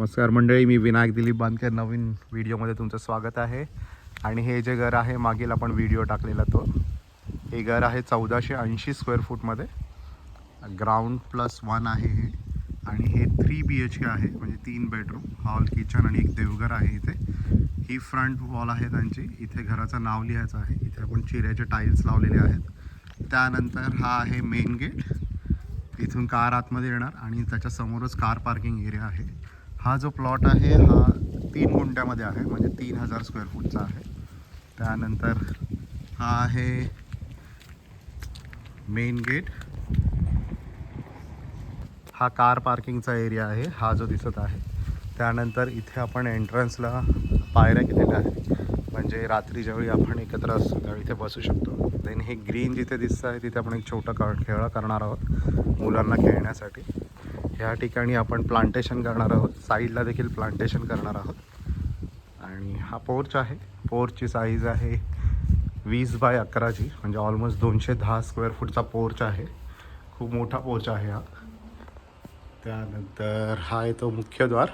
नमस्कार मंडळी मी विनायक दिलीप बांधकर नवीन व्हिडिओमध्ये तुमचं स्वागत आहे. आणि हे जे घर आहे मागील आपण व्हिडिओ टाकलेला तो. हे घर आहे चौदाशे ऐंशी स्क्वेअर फूटमध्ये ग्राउंड प्लस वन आहे हे. आणि हे थ्री बी एच के आहे म्हणजे तीन बेडरूम हॉल किचन आणि एक देवघर आहे इथे. ही फ्रंट वॉल आहे त्यांची. इथे घराचं नाव लिहायचं आहे. इथे आपण चिऱ्याचे टाईल्स लावलेले आहेत. त्यानंतर हा आहे मेन गेट इथून कार आतमध्ये येणार आणि त्याच्यासमोरच कार पार्किंग एरिया आहे. हा जो प्लॉट आहे हा तीन गुंट्यामध्ये आहे म्हणजे तीन हजार स्क्वेअर फूटचा आहे. त्यानंतर हा आहे मेन गेट हा कार पार्किंगचा एरिया आहे हा जो दिसत आहे. त्यानंतर इथे आपण एंट्रन्सला पायऱ्या केलेल्या आहेत. म्हणजे रात्री ज्यावेळी आपण एकत्र असतो त्यावेळी इथे बसू शकतो. देन हे ग्रीन जिथे दिसतं आहे तिथे आपण एक छोटं क खेळ करणार आहोत मुलांना खेळण्यासाठी. ह्या ठिकाणी आपण प्लांटेशन करणार आहोत. साईडला देखील प्लांटेशन करणार आहोत. आणि हा पोर्च आहे. पोर्चची साईज आहे वीस बाय अकराची. म्हणजे ऑलमोस्ट दोनशे दहा स्क्वेअर फूटचा पोर्च आहे. खूप मोठा पोर्च आहे हा. त्यानंतर हा आहे तो मुख्यद्वार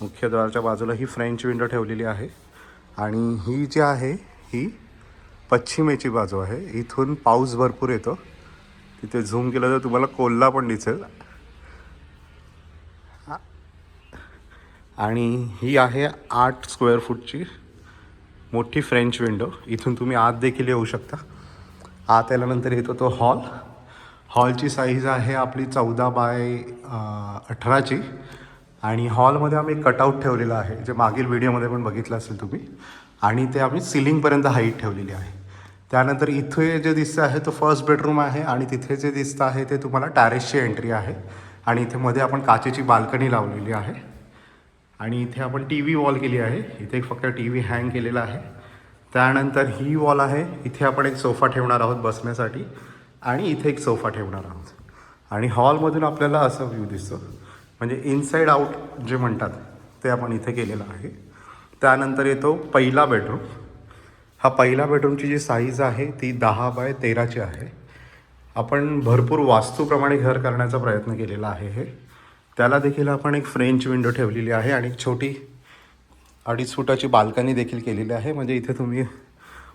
मुख्यद्वारच्या बाजूला ही फ्रेंच विंडो ठेवलेली आहे. आणि ही जी आहे ही पश्चिमेची बाजू आहे. इथून पाऊस भरपूर येतो. तिथे झूम केलं तर तुम्हाला कोल्हा पण दिसेल. आणि ही आहे आठ स्क्वेअर फूटची मोठी फ्रेंच विंडो इथून तुम्ही आत देखील येऊ शकता. आत आल्यानंतर येतो तो हॉल हॉलची साईज आहे आपली चौदा बाय अठराची आणि हॉलमध्ये आम्ही कटआउट ठेवलेलं आहे. जे मागील व्हिडिओमध्ये पण बघितलं असेल तुम्ही. आणि ते आम्ही सिलिंगपर्यंत हाईट ठेवलेली आहे. त्यानंतर इथे जे दिसतं आहे तो फर्स्ट बेडरूम आहे आणि तिथे जे दिसतं आहे ते तुम्हाला टॅरेसची एंट्री आहे. आणि इथे मध्ये आपण काचेची बाल्कनी लावलेली आहे. आणि इथे आपण टी व्ही वॉल केली आहे. इथे फक्त टी व्ही हँग केलेला आहे. त्यानंतर ही वॉल आहे. इथे आपण एक सोफा ठेवणार आहोत बसण्यासाठी. आणि इथे एक सोफा ठेवणार आहोत. आणि हॉलमधून आपल्याला असा व्ह्यू दिसतो. म्हणजे इनसाईड आउट जे म्हणतात ते आपण इथे केलेलं आहे. त्यानंतर येतो पहिला बेडरूम हा पहिला बेडरूमची जी साईज आहे ती दहा बाय तेराची आहे. आपण भरपूर वास्तूप्रमाणे घर करण्याचा प्रयत्न केलेला आहे हे. त्याला देखील आपण एक फ्रेंच विंडो ठेवलेली आहे आणि एक छोटी अडीच फुटाची बाल्कनी देखील केलेली आहे. म्हणजे इथे तुम्ही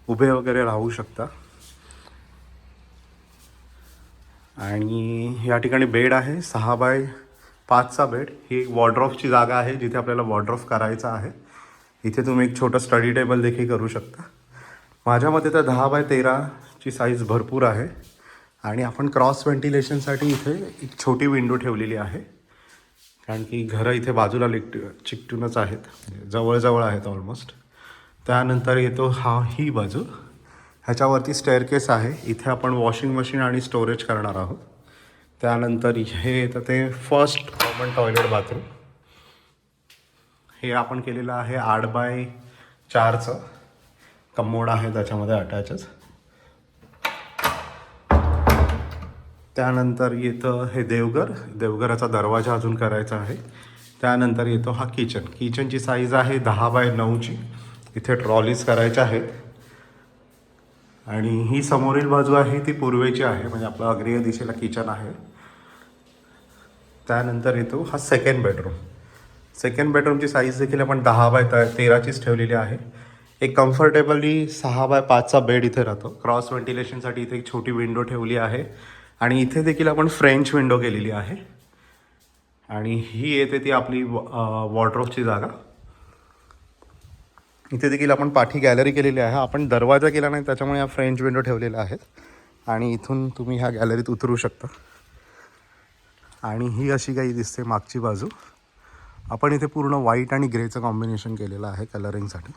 उभे वगैरे राहू शकता. आणि या ठिकाणी बेड आहे. सहा बाय पाचचा बेड. ही एक वॉर्ड्रॉफची जागा आहे जिथे आपल्याला वॉर्ड्रॉफ करायचा आहे. इथे तुम्ही एक छोटं स्टडी टेबल देखील करू शकता. माझ्या मते तर दहा बाय तेराची साईज भरपूर आहे. आणि आपण क्रॉस व्हेंटिलेशनसाठी इथे एक छोटी विंडो ठेवलेली आहे. कारण की घरं इथे बाजूला लिट चिकटूनच आहेत. जवळजवळ आहेत ऑलमोस्ट त्यानंतर येतो हा ही बाजू. ह्याच्यावरती स्टेअरकेस आहे. इथे आपण वॉशिंग मशीन आणि स्टोरेज करणार आहोत. त्यानंतर हे येतं ते फर्स्ट कॉमन टॉयलेट बाथरूम हे आपण केलेलं आहे आठ बाय चारचं. कमोड आहे त्याच्यामध्ये अटॅचच त्यानंतर येतं हे देवघर. देवघराचा दरवाजा अजून करायचा आहे. त्यानंतर येतो हा किचन. किचनची साईज आहे दहा बाय नऊची. इथे ट्रॉलीज करायच्या आहेत. आणि ही समोरील बाजू आहे ती पूर्वेची आहे. म्हणजे आपलं अग्रेय दिशेला किचन आहे. त्यानंतर येतो हा सेकंड बेडरूम सेकंड बेडरूमची साईज देखील आपण दहा बाय तेराचीच ठेवलेली आहे. एक कम्फर्टेबली सहा बाय पाचचा बेड इथे राहतो. क्रॉस व्हेंटिलेशनसाठी इथे एक छोटी विंडो ठेवली आहे. आणि इथे देखील आपण फ्रेंच विंडो केलेली आहे. आणि ही येते ती आपली वॉर्ड्रोपची जागा. इथे देखील आपण पाठी गॅलरी केलेली आहे. आपण दरवाजा केला नाही त्याच्यामुळे या फ्रेंच विंडो ठेवलेल्या आहेत. आणि इथून तुम्ही ह्या गॅलरीत उतरू शकता. आणि ही अशी काही दिसते मागची बाजू. आपण इथे पूर्ण व्हाईट आणि ग्रेचं कॉम्बिनेशन केलेलं आहे कलरिंगसाठी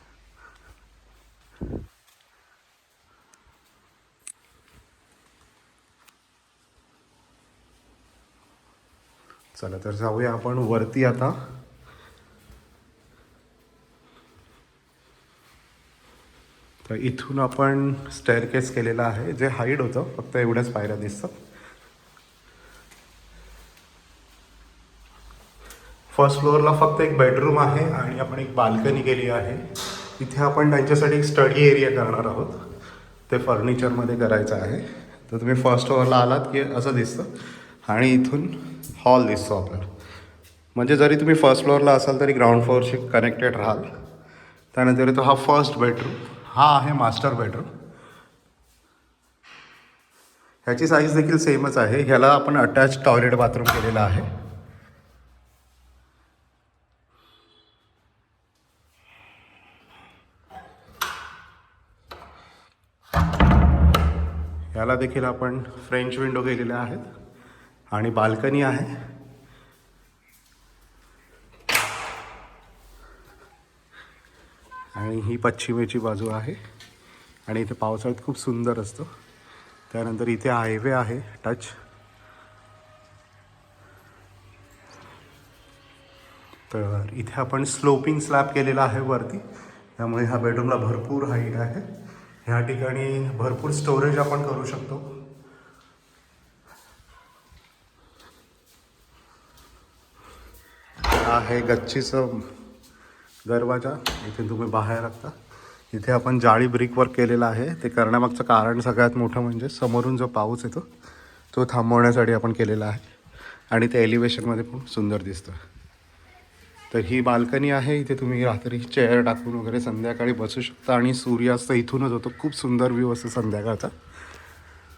चला तर जाऊया आपण वरती आता. तर इथून आपण स्टेअरकेस केलेला आहे जे हाईड होतं फक्त एवढ्याच पायऱ्या दिसतात फर्स्ट फ्लोअरला फक्त एक बेडरूम आहे आणि आपण एक बाल्कनी केली आहे. इथे आपण त्यांच्यासाठी एक स्टडी एरिया करणार आहोत. ते फर्निचरमध्ये करायचं आहे. तर तुम्ही फर्स्ट फ्लोअरला आलात की असं दिसतं. आणि इथून हॉल दिसतो आपल्याला. म्हणजे जरी तुम्ही फर्स्ट फ्लोअरला असाल तरी ग्राउंड फ्लोअरशी कनेक्टेड राहाल. त्यानंतर तो हा फर्स्ट बेडरूम हा आहे मास्टर बेडरूम ह्याची साईज देखील सेमच आहे. ह्याला आपण अटॅच टॉयलेट बाथरूम केलेलं आहे. याला देखील आपण फ्रेंच विंडो केलेल्या आहेत. आणि बाल्कनी आहे. आणि ही पश्चिमेची बाजू आहे. आणि इथे पावसाळ्यात खूप सुंदर असतो. त्यानंतर इथे हायवे आहे टच. तर इथे आपण स्लोपिंग स्लॅब केलेला आहे वरती. त्यामुळे ह्या बेडरूमला भरपूर हाईट आहे. ह्या ठिकाणी भरपूर स्टोरेज आपण करू शकतो. आहे गच्चीचं दरवाजा. इथे तुम्ही बाहेर लागता इथे आपण जाळी ब्रिक केलेलं आहे. ते करण्यामागचं कारण सगळ्यात मोठं म्हणजे समोरून जो पाऊस येतो तो थांबवण्यासाठी आपण केलेला आहे. आणि ते एलिव्हेशनमध्ये पण सुंदर दिसतं. तर ही बाल्कनी आहे. इथे तुम्ही रात्री चेअर टाकून वगैरे संध्याकाळी बसू शकता. आणि सूर्यास्त इथूनच होतो. खूप सुंदर व्ह्यू असतो संध्याकाळचा.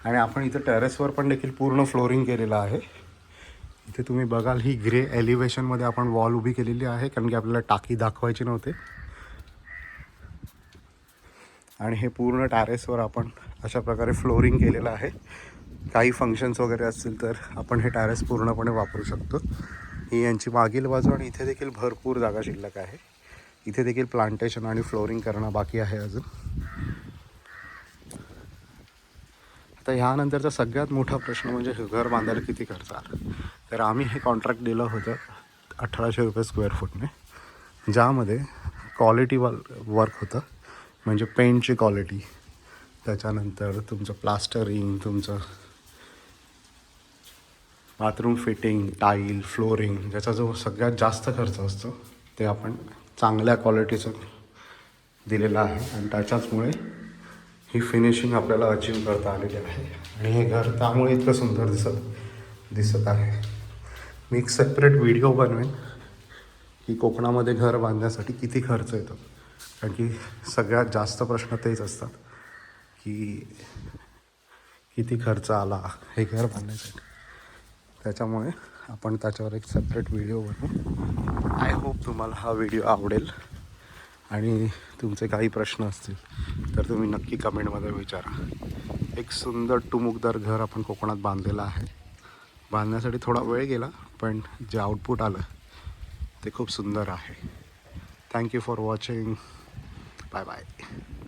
आणि आपण इथं टेरेसवर पण देखील पूर्ण फ्लोरिंग केलेलं आहे. इथे तुम्ही बघाल ही ग्रे एलिव्हेशनमध्ये आपण वॉल उभी केलेली आहे कारण की आपल्याला टाकी दाखवायची नव्हते. आणि हे पूर्ण टॅरेसवर आपण अशा प्रकारे फ्लोरिंग केलेलं आहे. काही फंक्शन्स वगैरे असतील तर आपण हे टॅरेस पूर्णपणे वापरू शकतो. ही यांची मागील बाजू आणि इथे देखील भरपूर जागा शिल्लक आहे. इथे देखील प्लांटेशन आणि फ्लोरिंग करणं बाकी आहे अजून. आता ह्यानंतरचा सगळ्यात मोठा प्रश्न म्हणजे घर बांधायला किती खर्च आला? तर आम्ही हे कॉन्ट्रॅक्ट दिलं होतं अठराशे रुपये स्क्वेअर फूटने ज्यामध्ये क्वालिटी वर्क होतं. म्हणजे पेंटची क्वालिटी त्याच्यानंतर तुमचं प्लास्टरिंग तुमचं बाथरूम फिटिंग टाईल फ्लोरिंग ज्याचा जो सगळ्यात जास्त खर्च असतो ते आपण चांगल्या क्वालिटीचं दिलेलं आहे. आणि त्याच्याचमुळे ही फिनिशिंग आपल्याला अचीव करता आलेली आहे. आणि हे घर त्यामुळे इतकं सुंदर दिसत दिसत आहे. मी एक सेपरेट व्हिडिओ बनवेन की कोकणामध्ये घर बांधण्यासाठी किती खर्च येतो. कारण की सगळ्यात जास्त प्रश्न तेच असतात की किती खर्च आला हे घर बांधण्यासाठी त्याच्यामुळे आपण त्याच्यावर एक सेपरेट व्हिडिओ बनवू. आय होप तुम्हाला हा व्हिडिओ आवडेल आणि तुमचे काही प्रश्न असतील तर तुम्ही नक्की कमेंटमध्ये विचारा. एक सुंदर टुमुकदार घर आपण कोकणात बांधलेलं आहे. बांधण्यासाठी थोडा वेळ गेला. पण जे आउटपुट आलं ते खूप सुंदर आहे. Thank you for watching bye bye